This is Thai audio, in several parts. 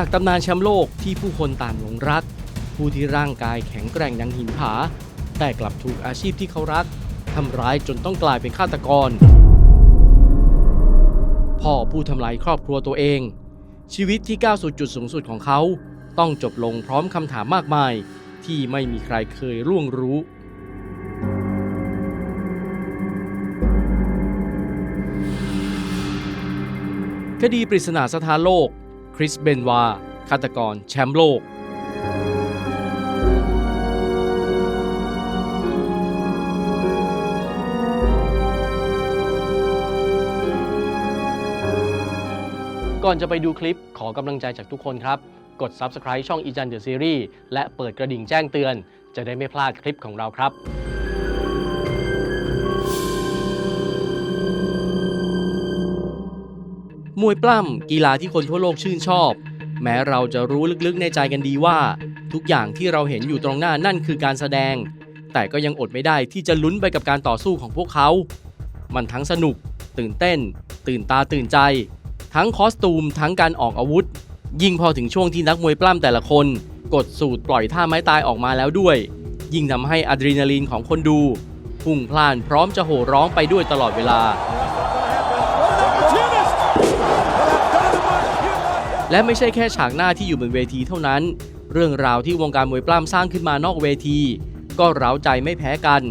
จากตำนานแชมป์โลกที่ผู้คนต่างหลงรัก ผู้ที่ร่างกายแข็งแกร่งดังหินผา แต่กลับถูกอาชีพที่เขารักทำร้ายจนต้องกลายเป็นฆาตกร พ่อผู้ทำลายครอบครัวตัวเอง ชีวิตที่ก้าวสู่จุดสูงสุดของเขา ต้องจบลงพร้อมคำถามมากมาย ที่ไม่มีใครเคยร่วงรู้คดีปริศนาสถานโลก คริสเบนวาฆาตกรแชมป์โลก ก่อนจะไปดูคลิปขอกำลังใจจากทุกคนครับ กด Subscribe ช่องอีจันเดอะซีรีส์และเปิดกระดิ่งแจ้งเตือน จะได้ไม่พลาดคลิปของเราครับ มวยปล้ำกีฬาที่คนทั่วโลกชื่นชอบ แม้เราจะรู้ลึกๆในใจกันดีว่า ทุกอย่างที่เราเห็นอยู่ตรงหน้านั่นคือการแสดง แต่ก็ยังอดไม่ได้ที่จะลุ้นไปกับการต่อสู้ของพวกเขา มันทั้งสนุก ตื่นเต้น ตื่นตาตื่นใจ ทั้งคอสตูม ทั้งการออกอาวุธ ยิ่งพอถึงช่วงที่นักมวยปล้ำแต่ละคน กดสูตรปล่อยท่าไม้ตายออกมาแล้วด้วย ยิ่งทำให้อะดรีนาลีนของคนดูพุ่งพล่านพร้อมจะโห่ร้องไปด้วยตลอดเวลา และไม่ใช่แค่ฉากหน้าที่อยู่บนเวทีเท่านั้น เรื่องราวที่วงการมวยปล้ำสร้างขึ้นมานอกเวที ก็เร้าใจไม่แพ้กัน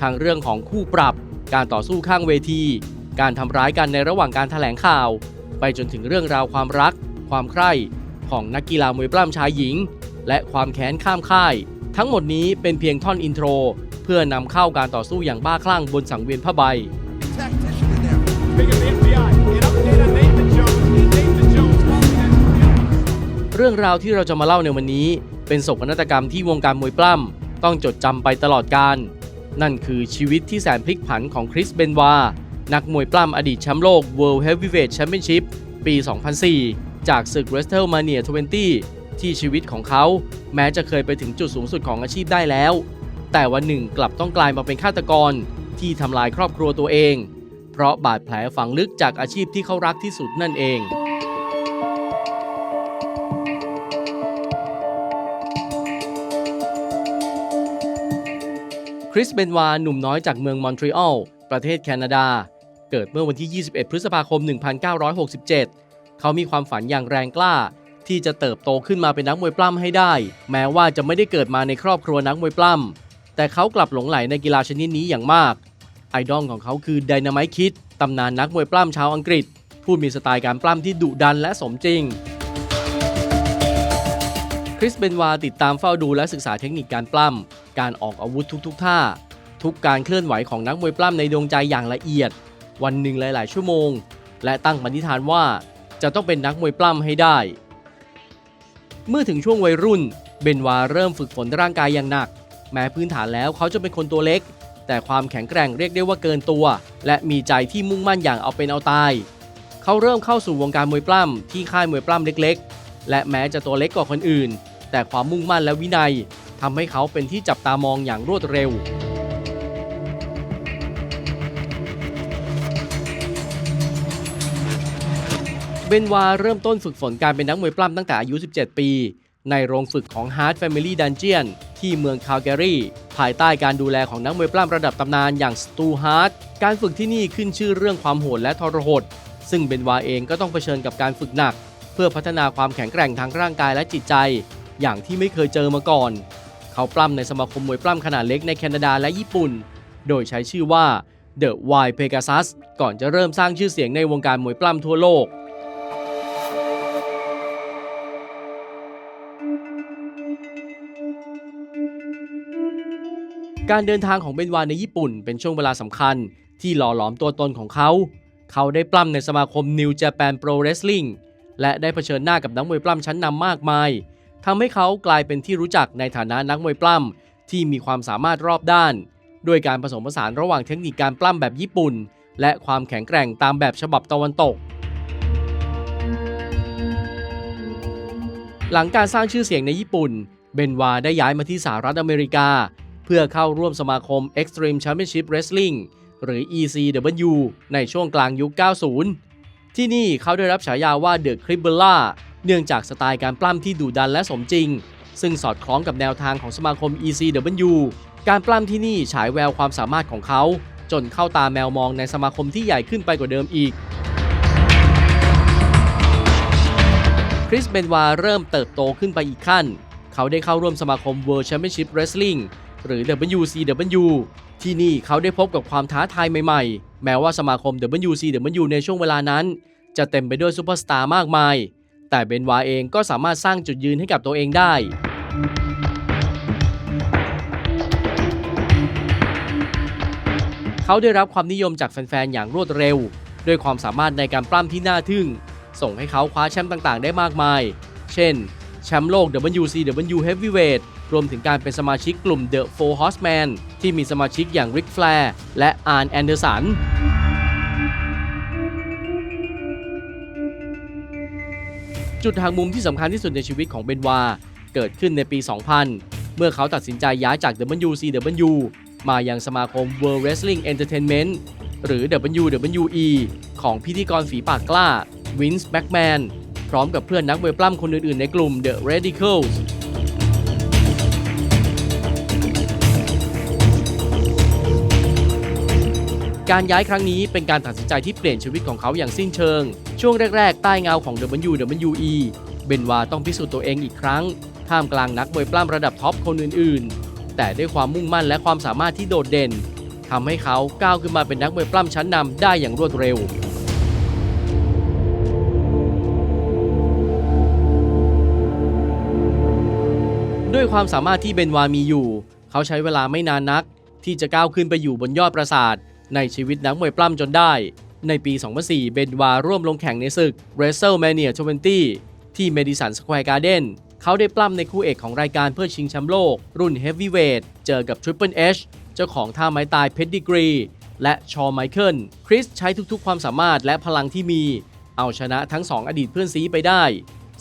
ทั้งเรื่องของคู่ปรับ การต่อสู้ข้างเวที การทำร้ายกันในระหว่างการถแถลงข่าว ไปจนถึงเรื่องราวความรัก ความใคร่ของนักกีฬามวยปล้ำชายหญิง และความแค้นข้ามค่าย ทั้งหมดนี้เป็นเพียงท่อนอินโทร เพื่อนำเข้าการต่อสู้อย่างบ้าคลั่งบนสังเวียนผ้าใบ เรื่องราวที่เราจะมาเล่าในวันนี้ เป็นโศกนาฏกรรมที่วงการมวยปล้ำต้องจดจำไปตลอดกาลนั่นคือชีวิตที่แสนพลิกผันของคริสเบนวา นักมวยปล้ำอดีตแชมป์โลก World Heavyweight Championship ปี 2004 จากศึก WrestleMania 20 ที่ชีวิตของเขา แม้จะเคยไปถึงจุดสูงสุดของอาชีพได้แล้ว แต่วันหนึ่งกลับต้องกลายมาเป็นฆาตกรที่ทำลายครอบครัวตัวเอง เพราะบาดแผลฝังลึกจากอาชีพที่เขารักที่สุดนั่นเอง ริสเบนวาหนุ่มน้อยจากเมืองมอนทรีออล ประเทศแคนาดา เกิดเมื่อวันที่ 21 พฤษภาคม 1967 เขามีความฝันอย่างแรงกล้า ที่จะเติบโตขึ้นมาเป็นนักมวยปล้ำให้ได้ แม้ว่าจะไม่ได้เกิดมาในครอบครัวนักมวยปล้ำ แต่เขากลับหลงไหลในกีฬาชนิดนี้อย่างมาก ไอดอลของเขาคือไดนาไมคิดตำนานนักมวยปล้ำชาวอังกฤษ ผู้มีสไตล์การปล้ำที่ดุดันและสมจริงคริสเบนวาติดตามเฝ้าดูและศึกษาเทคนิคการปล้ำ การออกอาวุธทุกๆท่า ทุกการเคลื่อนไหวของนักมวยปล้ำในดวงใจอย่างละเอียด วันหนึ่งหลาย ๆ ชั่วโมง และตั้งปณิธานว่าจะต้องเป็นนักมวยปล้ำให้ได้ เมื่อถึงช่วงวัยรุ่น เบนวาเริ่มฝึกฝนร่างกายอย่างหนัก แม้พื้นฐานแล้วเขาจะเป็นคนตัวเล็ก แต่ความแข็งแกร่งเรียกได้ว่าเกินตัว และมีใจที่มุ่งมั่นอย่างเอาเป็นเอาตาย เขาเริ่มเข้าสู่วงการมวยปล้ำที่ค่ายมวยปล้ำเล็ก ๆ และแม้จะตัวเล็กกว่าคนอื่น แต่ความมุ่งมั่นและวินัย ทำให้เขาเป็นที่จับตามองอย่างรวดเร็ว เบนวาเริ่มต้นฝึกฝนการเป็นนักมวยปล้ำตั้งแต่อายุ 17 ปี ในโรงฝึกของ Hart Family Dungeon ที่เมืองคาลแกรีภายใต้การดูแลของนักมวยปล้ำระดับตำนานอย่างสตูฮาร์ตการฝึกที่นี่ขึ้นชื่อเรื่องความโหดและทรหด ซึ่งเบนวาเองก็ต้องเผชิญกับการฝึกหนัก เพื่อพัฒนาความแข็งแกร่งทางร่างกายและจิตใจ อย่างที่ไม่เคยเจอมาก่อน เขาปล้ำในสมาคมมวยปล้ำขนาดเล็กในแคนาดาและญี่ปุ่น โดยใช้ชื่อว่า The Wild Pegasus ก่อนจะเริ่มสร้างชื่อเสียงในวงการมวยปล้ำทั่วโลกการเดินทางของเบนวานในญี่ปุ่นเป็นช่วงเวลาสำคัญที่หล่อหลอมตัวตนของเขา เขาได้ปล้ำในสมาคม New Japan Pro Wrestling และได้เผชิญหน้ากับนักมวยปล้ำชั้นนำมากมาย ทำให้เขากลายเป็นที่รู้จักในฐานะนักมวยปล้ำที่มีความสามารถรอบด้าน ด้วยการผสมผสานระหว่างเทคนิคการปล้ำแบบญี่ปุ่น และความแข็งแกร่งตามแบบฉบับตะวันตก หลังการสร้างชื่อเสียงในญี่ปุ่น เบนวาได้ย้ายมาที่สหรัฐอเมริกา เพื่อเข้าร่วมสมาคม Extreme Championship Wrestling หรือ ECW ในช่วงกลางยุค 90 ที่นี่เขาได้รับฉายาว่าเดอะคริบเบล่า เนื่องจากสไตล์การปล้ำที่ดุดันและสมจริง ซึ่งสอดคล้องกับแนวทางของสมาคม ECW การปล้ำที่นี่ฉายแววความสามารถของเขา จนเข้าตาแมวมองในสมาคมที่ใหญ่ขึ้นไปกว่าเดิมอีกคริสเบนวาเริ่มเติบโตขึ้นไปอีกขั้น เขาได้เข้าร่วมสมาคม World Championship Wrestling หรือ WCW ที่นี่เขาได้พบกับความท้าทายใหม่ๆ แม้ว่าสมาคม WCW ในช่วงเวลานั้น จะเต็มไปด้วยซูเปอร์สตาร์มากมาย แต่เบนวาเองก็สามารถสร้างจุดยืนให้กับตัวเองได้ เขาได้รับความนิยมจากแฟนๆ อย่างรวดเร็ว ด้วยความสามารถในการปล้ำที่น่าทึ่ง ส่งให้เขาคว้าแชมป์ต่างๆ ได้มากมาย เช่น แชมป์โลก WCW Heavyweight รวมถึงการเป็นสมาชิกกลุ่ม The Four Horsemen ที่มีสมาชิกอย่าง Ric Flair และอาร์นแอนเดอร์สัน จุดหักมุมที่สำคัญที่สุดในชีวิตของเบนวา เกิดขึ้นในปี 2000 เมื่อเขาตัดสินใจย้ายจาก WCW มายังสมาคม World Wrestling Entertainment หรือ WWE ของพิธีกรฝีปากกล้าวินส์แบ็กแมนพร้อมกับเพื่อนนักเวปล้ำคนอื่นๆในกลุ่ม The Radicals การย้ายครั้งนี้เป็นการตัดสินใจที่เปลี่ยนชีวิตของเขาอย่างสิ้นเชิง ช่วงแรก ๆ ใต้เงาของ WWE เบนวาต้องพิสูจน์ตัวเองอีกครั้ง ท่ามกลางนักมวยปล้ำระดับท็อปคนอื่น ๆ แต่ด้วยความมุ่งมั่นและความสามารถที่โดดเด่นทำให้เขาก้าวขึ้นมาเป็นนักมวยปล้ำชั้นนำได้อย่างรวดเร็วด้วยความสามารถที่เบนวามีอยู่ เขาใช้เวลาไม่นานนัก ที่จะก้าวขึ้นไปอยู่บนยอดปราสาท ในชีวิตนักมวยปล้ำจนได้ ในปี 2004 เบนวาร่วมลงแข่งในศึก WrestleMania 20 ที่ Madison Square Garden เขาได้ปล้ำในคู่เอกของรายการเพื่อชิงแชมป์โลก รุ่น Heavyweight เจอกับ Triple H เจ้าของท่าไม้ตายเพชรดิกรีและชอไมเคิลคริสใช้ทุกๆ ความสามารถและพลังที่มี เอาชนะทั้งสองอดีตเพื่อนซีไปได้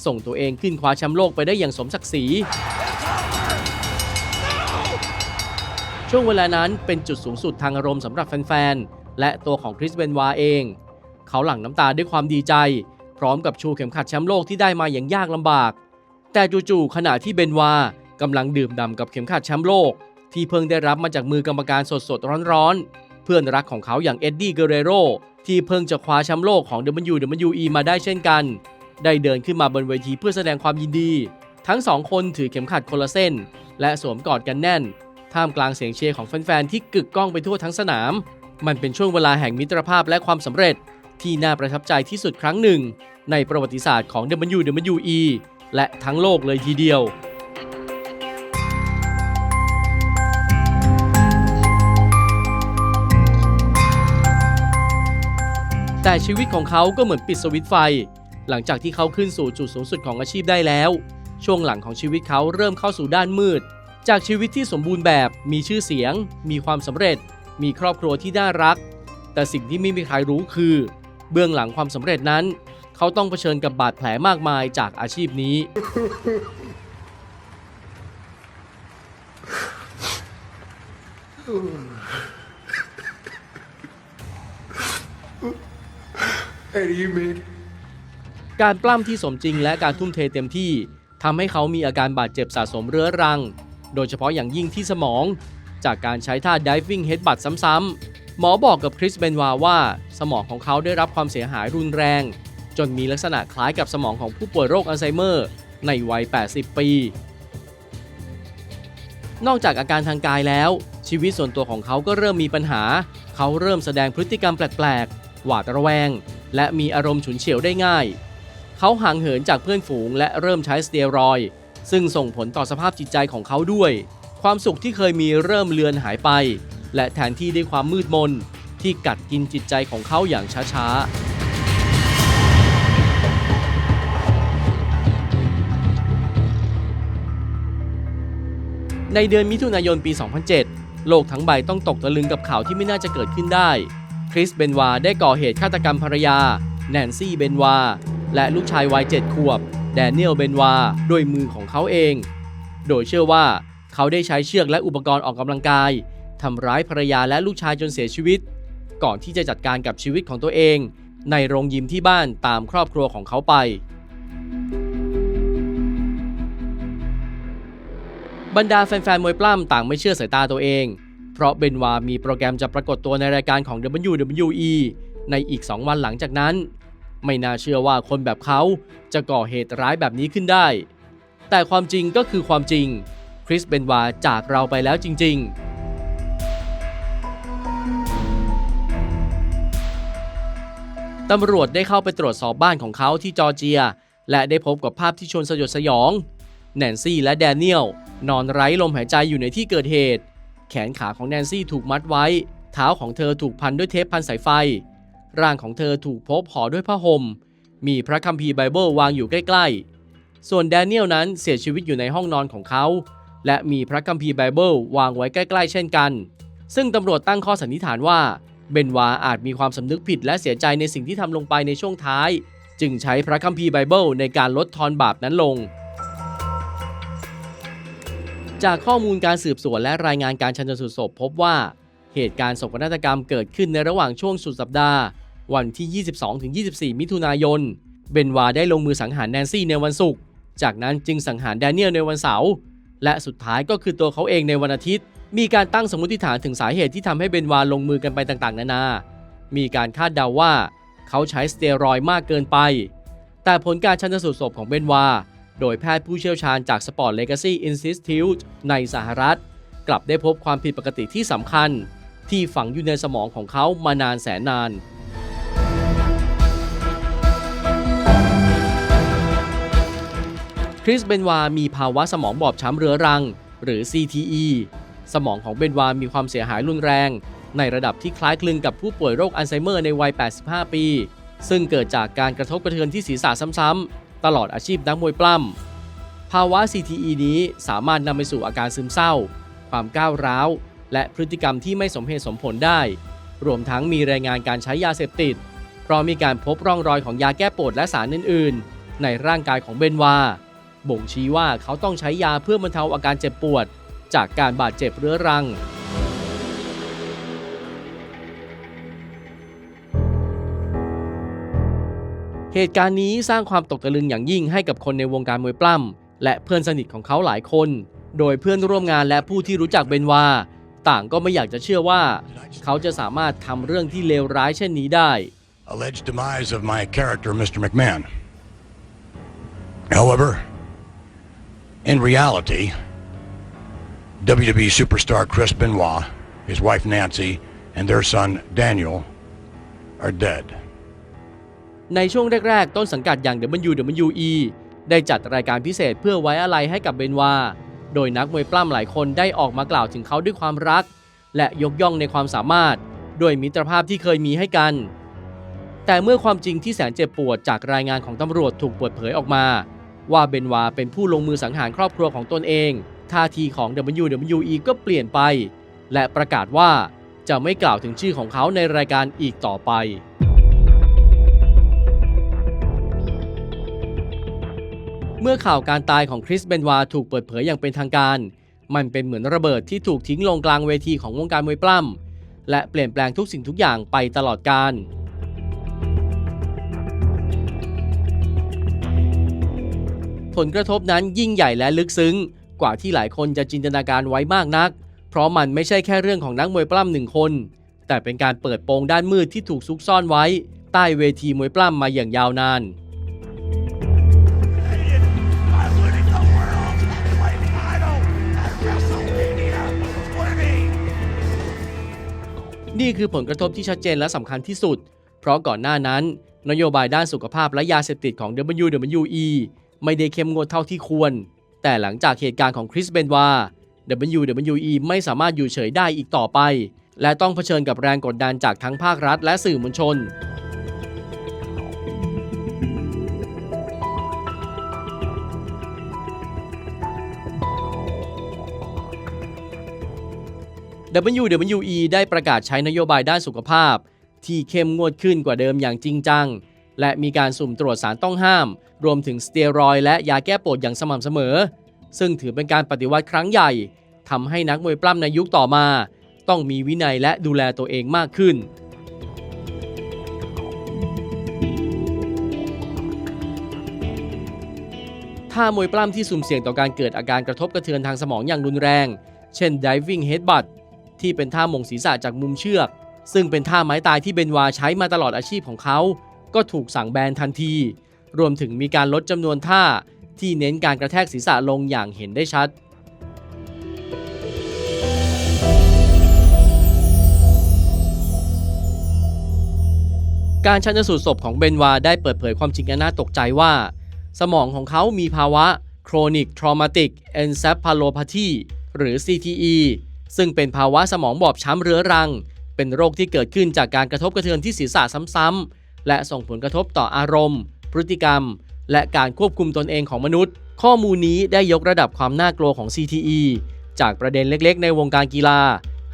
ส่งตัวเองขึ้นคว้าแชมป์โลกไปได้อย่างสมศักดิ์ศรี ช่วงเวลานั้นเป็นจุดสูงสุดทางอารมณ์สำหรับแฟนๆ และตัวของคริสเบนวาเอง เขาหลั่งน้ำตาด้วยความดีใจ พร้อมกับชูเข็มขัดแชมป์โลกที่ได้มาอย่างยากลำบาก แต่จู่ๆขณะที่เบนวากำลังดื่มด่ำกับเข็มขัดแชมป์โลก ที่เพิ่งได้รับมาจากมือกรรมการสดๆ ร้อนๆ เพื่อนรักของเขาอย่างเอ็ดดี้เกเรโรที่เพิ่งจะคว้าแชมป์โลกของ WWE มาได้เช่นกัน ได้เดินขึ้นมาบนเวทีเพื่อแสดงความยินดี ทั้งสองคนถือเข็มขัดคนละเส้น และสวมกอดกันแน่น ท่ามกลางเสียงเชียร์ของแฟนๆที่กึกก้องไปทั่วทั้งสนาม มันเป็นช่วงเวลาแห่งมิตรภาพและความสำเร็จ ที่น่าประทับใจที่สุดครั้งหนึ่ง ในประวัติศาสตร์ของ WWE และทั้งโลกเลยทีเดียวแต่ชีวิตของเขาก็เหมือนปิดสวิตไฟ หลังจากที่เขาขึ้นสู่จุดสูงสุดของอาชีพได้แล้ว ช่วงหลังของชีวิตเขาเริ่มเข้าสู่ด้านมืด จากชีวิตที่สมบูรณ์แบบ มีชื่อเสียง มีความสำเร็จ มีครอบครัวที่น่ารัก แต่สิ่งที่ไม่มีใครรู้คือ เบื้องหลังความสำเร็จนั้น เขาต้องเผชิญกับบาดแผลมากมายจากอาชีพนี้ Eddie, man. การปล้ำที่สมจริงและการทุ่มเทเต็มที่ทำให้เขามีอาการบาดเจ็บสะสมเรื้อรัง โดยเฉพาะอย่างยิ่งที่สมอง จากการใช้ท่า diving headbutt ซ้ำๆ หมอบอกกับคริสเบนวาว่า สมองของเขาได้รับความเสียหายรุนแรง จนมีลักษณะคล้ายกับสมองของผู้ป่วยโรคอัลไซเมอร์ ในวัย 80 ปี นอกจากอาการทางกายแล้ว ชีวิตส่วนตัวของเขาก็เริ่มมีปัญหา เขาเริ่มแสดงพฤติกรรมแปลกๆ หวาดระแวง และมีอารมณ์ฉุนเฉียวได้ง่าย เขาห่างเหินจากเพื่อนฝูงและเริ่มใช้สเตียรอยด ซึ่งส่งผลต่อสภาพจิตใจของเขาด้วย ความสุขที่เคยมีเริ่มเลือนหายไป และแทนที่ด้วยความมืดมนที่กัดกินจิตใจของเขาอย่างช้าๆในเดือนมิถุนายนปี 2007 โลกทั้งใบต้องตกตะลึงกับข่าวที่ไม่น่าจะเกิดขึ้นได้ คริส เบนวาได้ก่อเหตุฆาตกรรมภรรยา แนนซี่ เบนวา และลูกชายวัยเจ็ดขวบ แดเนียลเบนวาด้วยมือของเขาเอง โดยเชื่อว่าเขาได้ใช้เชือกและอุปกรณ์ออกกำลังกายทำร้ายภรรยาและลูกชายจนเสียชีวิต ก่อนที่จะจัดการกับชีวิตของตัวเอง ในโรงยิมที่บ้านตามครอบครัวของเขาไป บรรดาแฟนๆ มวยปล้ำต่างไม่เชื่อสายตาตัวเอง เพราะเบนวามีโปรแกรมจะปรากฏตัวในรายการของ WWE ในอีก 2 วันหลังจากนั้น ไม่น่าเชื่อว่าคนแบบเขาจะก่อเหตุร้ายแบบนี้ขึ้นได้ แต่ความจริงก็คือความจริง คริสเบนวาจากเราไปแล้วจริง ๆตำรวจได้เข้าไปตรวจสอบบ้านของเขาที่จอร์เจีย และได้พบกับภาพที่ชวนสยดสยอง แนนซี่และแดเนียลนอนไร้ลมหายใจอยู่ในที่เกิดเหตุ แขนขาของแนนซี่ถูกมัดไว้ เท้าของเธอถูกพันด้วยเทปพันสายไฟ ร่างของเธอถูกพบห่อด้วยผ้าห่ม มีพระคัมภีร์ไบเบิลวางอยู่ใกล้ ๆ ส่วนแดเนียลนั้นเสียชีวิตอยู่ในห้องนอนของเขา และมีพระคัมภีร์ไบเบิลวางไว้ใกล้ ๆ เช่นกัน ซึ่งตำรวจตั้งข้อสันนิษฐานว่า เบนวาอาจมีความสำนึกผิดและเสียใจในสิ่งที่ทำลงไปในช่วงท้าย จึงใช้พระคัมภีร์ไบเบิลในการลดทอนบาปนั้นลงจากข้อมูลการสืบสวนและรายงานการชันสูตรศพพบว่า เหตุการณ์โศกนาฏกรรมเกิดขึ้นในระหว่างช่วงสุดสัปดาห์ วันที่ 22-24 มิถุนายน เบนวาได้ลงมือสังหารแนนซี่ในวันศุกร์ จากนั้นจึงสังหารแดเนียลในวันเสาร์ และสุดท้ายก็คือตัวเขาเองในวันอาทิตย์ มีการตั้งสมมติฐานถึงสาเหตุที่ทำให้เบนวาลงมือกันไปต่างๆ นานา มีการคาดเดาว่า เขาใช้สเตียรอยมากเกินไป แต่ผลการชันสูตรศพของเบนวา โดยแพทย์ผู้เชี่ยวชาญจาก Sport Legacy Institute ในสหรัฐ กลับได้พบความผิดปกติที่สำคัญ ที่ฝังอยู่ในสมองของเขามานานแสนนาน ริสเบนวามีภาวะสมองบอบช้ำเรื้อรัง หรือ CTE สมองของเบนวามีความเสียหายรุนแรง ในระดับที่คล้ายคลึงกับผู้ป่วยโรคอัลไซเมอร์ในวัย 85 ปี ซึ่งเกิดจากการกระทบกระเทือนที่ศีรษะซ้ำๆตลอดอาชีพนักมวยปล้ำภาวะ CTE นี้สามารถนำไปสู่อาการซึมเศร้า ความก้าวร้าว และพฤติกรรมที่ไม่สมเหตุสมผลได้ รวมทั้งมีรายงานการใช้ยาเสพติด เพราะมีการพบร่องรอยของยาแก้ปวดและสารอื่น ๆ ในร่างกายของเบนวา บ่งชี้ว่าเขาต้องใช้ยาเพื่อบรรเทาอาการเจ็บปวด จากการบาดเจ็บเรื้อรัง เหตุการณ์นี้สร้างความตกตะลึงอย่างยิ่งให้กับคนในวงการมวยปล้ำและเพื่อนสนิทของเขาหลายคน โดยเพื่อนร่วมงานและผู้ที่รู้จักเบนวาต่างก็ไม่อยากจะเชื่อว่า เขาจะสามารถทำเรื่องที่เลวร้ายเช่นนี้ได้ alleged demise of my character, Mr. McMahon. However, in reality, WWE superstar Chris Benoit, his wife Nancy, and their son Daniel are dead. ในช่วงแรก ๆ ต้นสังกัดอย่าง WWE ได้จัดรายการพิเศษเพื่อไว้อะไรให้กับเบนวา โดยนักมวยปล้ำหลายคนได้ออกมากล่าวถึงเขาด้วยความรัก และยกย่องในความสามารถ ด้วยมิตรภาพที่เคยมีให้กัน แต่เมื่อความจริงที่แสนเจ็บปวดจากรายงานของตำรวจถูกเปิดเผยออกมา ว่าเบนวาเป็นผู้ลงมือสังหารครอบครัวของตนเอง ท่าทีของ WWE ก็เปลี่ยนไป และประกาศว่าจะไม่กล่าวถึงชื่อของเขาในรายการอีกต่อไป เมื่อข่าวการตายของคริสเบนวาถูกเปิดเผยอย่างเป็นทางการ มันเป็นเหมือนระเบิดที่ถูกทิ้งลงกลางเวทีของวงการมวยปล้ำและเปลี่ยนแปลงทุกสิ่งทุกอย่างไปตลอดกาล ผลกระทบนั้นยิ่งใหญ่และลึกซึ้ง กว่าที่หลายคนจะจินตนาการไว้มากนัก เพราะมันไม่ใช่แค่เรื่องของนักมวยปล้ำหนึ่งคน แต่เป็นการเปิดโปงด้านมืดที่ถูกซุกซ่อนไว้ ใต้เวทีมวยปล้ำมาอย่างยาวนานนี่คือผลกระทบที่ชัดเจนและสำคัญที่สุด เพราะก่อนหน้านั้น นโยบายด้านสุขภาพและยาเสพติดของ WWE ไม่ได้เข้มงวดเท่าที่ควร แต่หลังจากเหตุการณ์ของคริสเบนวา WWE ไม่สามารถอยู่เฉยได้อีกต่อไป และต้องเผชิญกับแรงกดดันจากทั้งภาครัฐและสื่อมวลชน WWE ได้ประกาศใช้นโยบายด้านสุขภาพ ที่เข้มงวดขึ้นกว่าเดิมอย่างจริงจัง และมีการสุ่มตรวจสารต้องห้าม รวมถึงสเตียรอยและยาแก้ปวดอย่างสม่ำเสมอ ซึ่งถือเป็นการปฏิวัติครั้งใหญ่ทำให้นักมวยปล้ำในยุคต่อมา ต้องมีวินัยและดูแลตัวเองมากขึ้น ถ้ามวยปล้ำที่สุ่มเสี่ยงต่อการเกิดอาการกระทบกระเทือนทางสมองอย่างรุนแรง เช่น diving headbutt ที่เป็นท่ามงศีรษะจากมุมเชือก ซึ่งเป็นท่าไม้ตายที่เบนวาใช้มาตลอดอาชีพของเขา ก็ถูกสั่งแบนทันที รวมถึงมีการลดจำนวนท่าที่เน้นการกระแทกศีรษะลงอย่างเห็นได้ชัด การชันสูตรศพของเบนวาได้เปิดเผยความจริงอันน่าตกใจว่า สมองของเขามีภาวะ chronic traumatic encephalopathy หรือ CTE ซึ่งเป็นภาวะสมองบอบช้ำเรื้อรัง เป็นโรคที่เกิดขึ้นจากการกระทบกระเทือนที่ศีรษะซ้ำๆและส่งผลกระทบต่ออารมณ์ พฤติกรรม และการควบคุมตนเองของมนุษย์ ข้อมูลนี้ได้ยกระดับความน่ากลัวของ CTE จากประเด็นเล็กๆ ในวงการกีฬา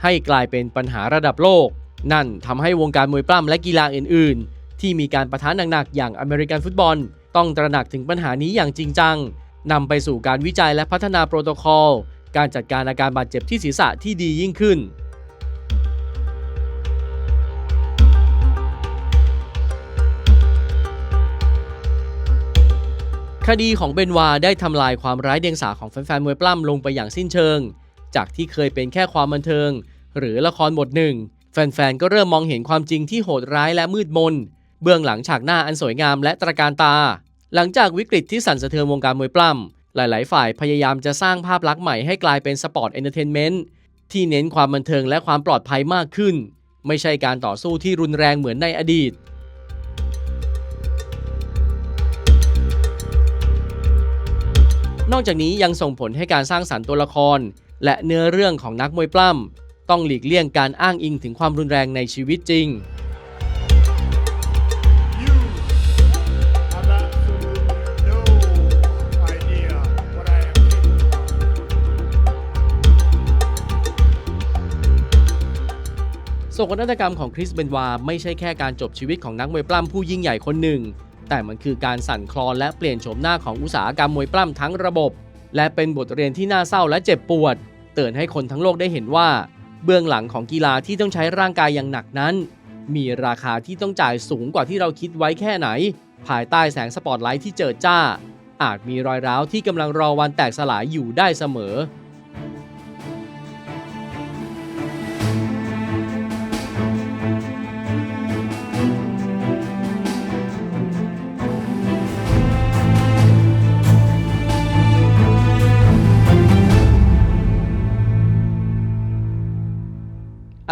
ให้กลายเป็นปัญหาระดับโลก นั่นทำให้วงการมวยปล้ำและกีฬาอื่น ๆ ที่มีการประทะหนักๆอย่างอเมริกันฟุตบอล ต้องตระหนักถึงปัญหานี้อย่างจริงจังนำไปสู่การวิจัยและพัฒนาโปรโตคอล การจัดการอาการบาดเจ็บที่ศีรษะที่ดียิ่งขึ้น คดีของเบนวาได้ทำลายความร้ายเดียงสาของแฟนๆมวยปล้ำลงไปอย่างสิ้นเชิง จากที่เคยเป็นแค่ความบันเทิง หรือละครบทหนึ่ง แฟนๆ ก็เริ่มมองเห็นความจริงที่โหดร้ายและมืดมน เบื้องหลังฉากหน้าอันสวยงามและตระการตา หลังจากวิกฤตที่สั่นสะเทือนวงการมวยปล้ำหลายๆ ฝ่ายพยายามจะสร้างภาพลักษณ์ใหม่ให้กลายเป็นสปอร์ตเอนเตอร์เทนเมนต์ที่เน้นความบันเทิงและความปลอดภัยมากขึ้น ไม่ใช่การต่อสู้ที่รุนแรงเหมือนในอดีต นอกจากนี้ยังส่งผลให้การสร้างสรรค์ตัวละคร และเนื้อเรื่องของนักมวยปล้ำต้องหลีกเลี่ยงการอ้างอิงถึงความรุนแรงในชีวิตจริงโศกนาฏกรรมของคริสเบนวาไม่ใช่แค่การจบชีวิตของนักมวยปล้ำผู้ยิ่งใหญ่คนหนึ่ง แต่มันคือการสั่นคลอนและเปลี่ยนโฉมหน้าของอุตสาหกรรมมวยปล้ำทั้งระบบ และเป็นบทเรียนที่น่าเศร้าและเจ็บปวด เตือนให้คนทั้งโลกได้เห็นว่า เบื้องหลังของกีฬาที่ต้องใช้ร่างกายอย่างหนักนั้น มีราคาที่ต้องจ่ายสูงกว่าที่เราคิดไว้แค่ไหน ภายใต้แสงสปอตไลท์ที่เจิดจ้า อาจมีรอยร้าวที่กำลังรอวันแตกสลายอยู่ได้เสมอ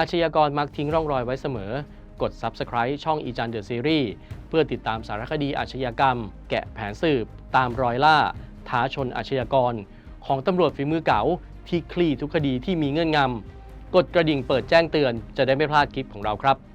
อาชญากรมักทิ้งร่องรอยไว้เสมอ กด Subscribe ช่องอีจันเดอะซีรีส์เพื่อติดตามสารคดีอาชญากรรม แกะแผนสืบ ตามรอยล่า ท้าชนอาชญากร ของตำรวจฝีมือเก๋าที่คลี่ทุกคดีที่มีเงื่อนงำกดกระดิ่งเปิดแจ้งเตือนจะได้ไม่พลาดคลิปของเราครับ